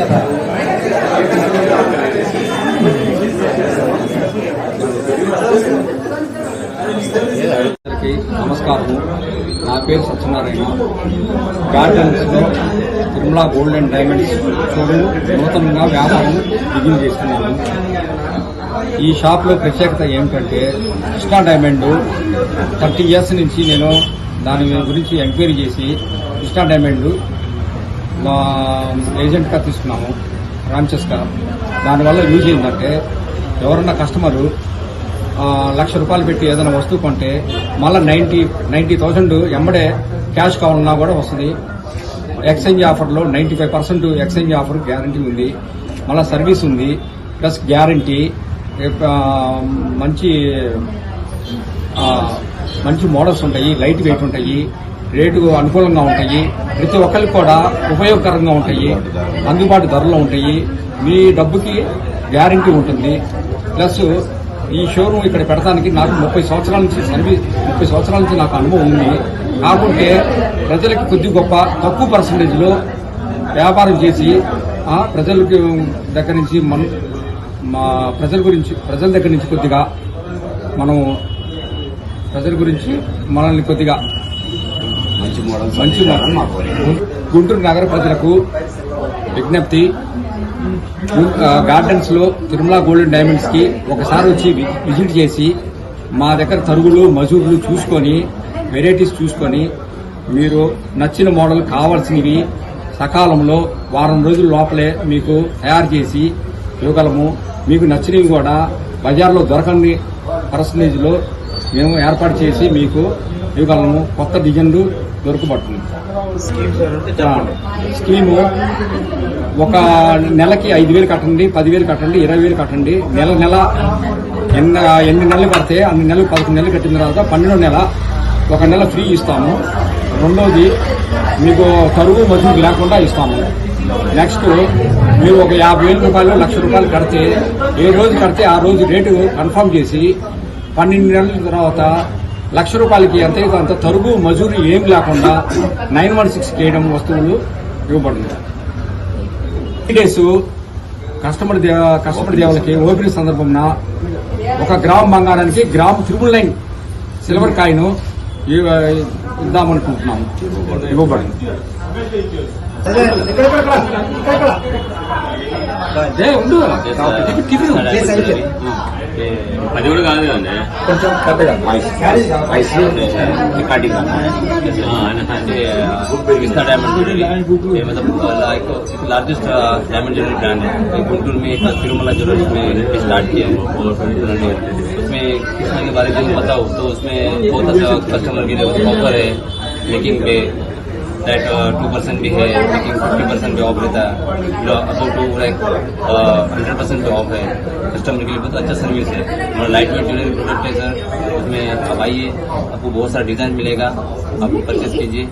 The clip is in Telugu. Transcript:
కదా నమస్కారం. నా పేరు సత్యనారాయణ. గార్డెన్స్లో Tirumala gold and diamonds showroom నూతనంగా వ్యాపారం బిగిన్ చేస్తున్నాను. ఈ షాప్లో ప్రత్యేకత ఏమిటంటే కృష్ణా డైమండ్ థర్టీ ఇయర్స్ నుంచి నేను దాని గురించి ఎంక్వైరీ చేసి కృష్ణా డైమండ్ మా ఏజెంట్గా తీసుకున్నాము గారు దానివల్ల యూజ్ ఏంటంటే ఎవరన్నా కస్టమరు లక్ష రూపాయలు పెట్టి ఏదైనా వస్తువు కొంటే మళ్ళీ నైన్టీ నైన్టీ థౌసండ్ ఎంబడే క్యాష్ కావాలన్నా కూడా వస్తుంది. ఎక్స్చేంజ్ ఆఫర్లో ninety five percent exchange offer guarantee ఉంది. మళ్ళీ సర్వీస్ ఉంది. ప్లస్ గ్యారంటీ మంచి మంచి మోడల్స్ ఉంటాయి లైట్ వెయిట్ ఉంటాయి రేటు అనుకూలంగా ఉంటాయి. ప్రతి ఒక్కరికి కూడా ఉపయోగకరంగా ఉంటాయి. అందుబాటు ధరలో ఉంటాయి. మీ డబ్బుకి గ్యారంటీ ఉంటుంది. ప్లస్ ఈ షోరూమ్ ఇక్కడ పెడతానికి నాకు ముప్పై సంవత్సరాల నుంచి సర్వీస్ ముప్పై సంవత్సరాల నుంచి నాకు అనుభవం ఉంది. కాకుంటే ప్రజలకు కొద్ది గొప్ప తక్కువ పర్సంటేజ్లో వ్యాపారం చేసి ప్రజలకి దగ్గర నుంచి మన మా ప్రజల గురించి ప్రజల దగ్గర నుంచి కొద్దిగా మనం ప్రజల గురించి మనల్ని కొద్దిగా మంచి మోడల్స్ మంచి అందించాలని మా కోరిక. గుంటూరు నగర ప్రజలకు విజ్ఞప్తి. గార్డెన్స్లో తిరుమల గోల్డెన్ డైమండ్స్కి ఒకసారి వచ్చి విజిట్ చేసి మా దగ్గర తరుగులు మజూర్లు చూసుకొని వెరైటీస్ చూసుకొని మీరు నచ్చిన మోడల్ కావాల్సినవి సకాలంలో వారం రోజుల లోపలే మీకు తయారు చేసి ఇవ్వగలము. మీకు నచ్చినవి కూడా బజార్లో దొరకని పర్సంటేజ్లో మేము ఏర్పాటు చేసి మీకు ఇవ్వగలము. కొత్త డిజైన్లు దొరకబడుతుంది స్కీము ఒక నెలకి ఐదు వేలు కట్టండి పదివేలు కట్టండి ఇరవై వేలు కట్టండి. నెల నెల ఎన్ని ఎన్ని నెలలు కడితే అన్ని నెలలు పదకొండు నెలలు కట్టిన తర్వాత పన్నెండో నెల ఒక నెల ఫ్రీ ఇస్తాము. రెండోది మీకు తరువు మజూరు లేకుండా ఇస్తాము. నెక్స్ట్ మీరు ఒక యాభై వేల రూపాయలు లక్ష రూపాయలు కడితే ఏ రోజు కడితే ఆ రోజు రేటు కన్ఫర్మ్ చేసి పన్నెండు నెలల తర్వాత లక్ష రూపాయలకి ఎంత అయితే అంత తరుగు మజూరి ఏం లేకుండా నైన్ వన్ సిక్స్ కేయడం వస్తువులు ఇవ్వబడుతుంది డేస్ కస్టమర్ కస్టమర్ దేవులకి ఓపెనింగ్ సందర్భంన ఒక గ్రామ్ బంగారానికి gram triple nine silver coin ఇద్దామనుకుంటున్నాము. ఇవ్వబడింది. ఏ, ఉండు టికెట్ టికెట్ అది కూడా కాదు కదండి కొంచెం పెద్దగా వాయిస్ వాయిస్ రికార్డింగ్ ఆయన అంటే पिस्ता डायमंड ज्वेलरी ये मतलब like largest diamond jewellery brand है ये गुंटूर में एक तिरुमला ज्वेलरी में स्टार्ट किया है और उसमें कृष्णा के बारे में बताओ तो उसमें बहुत अच्छा कस्टमर के लिए ऑफर है मेकिंग पे दैट टू परसेंट भी है, लेकिन फिफ्टी परसेंट भी ऑफ़ रहता है। About to like hundred percent पे ऑफ़ है कस्टमर के लिए बहुत अच्छा सर्विस है। और लाइट वेट ज्वेलरी प्रोडक्ट है सर उसमें आप आइए, आपको बहुत सारा डिज़ाइन मिलेगा। आपको परचेस कीजिए।